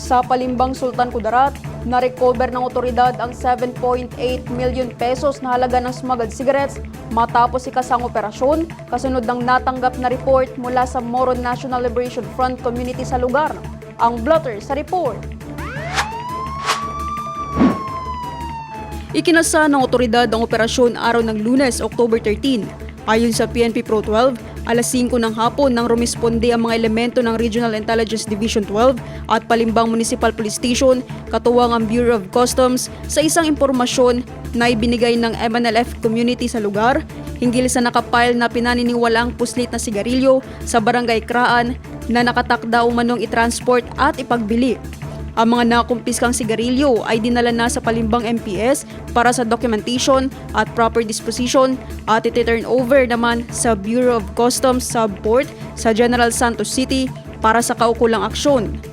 Sa Palimbang Sultan Kudarat, na-recover ng otoridad ang 7.8 million pesos na halaga ng smuggled cigarettes matapos ikasang operasyon kasunod ng natanggap na report mula sa Moro National Liberation Front community sa lugar. Ang blotter sa report. Ikinasa ng otoridad ang operasyon araw ng lunes, October 13. Ayon sa PNP Pro 12, alas 5 ng hapon nang rumisponde ang mga elemento ng Regional Intelligence Division 12 at Palimbang Municipal Police Station, katuwang ang Bureau of Customs sa isang impormasyon na ibinigay ng MNLF community sa lugar hinggil sa nakapile na pinaniniwalaang puslit na sigarilyo sa barangay Kraan na nakatakda umanong i-transport at ipagbili. Ang mga nakumpiskang sigarilyo ay dinala na sa Palimbang MPS para sa documentation at proper disposition at iti-turn over naman sa Bureau of Customs Subport sa General Santos City para sa kaukulang aksyon.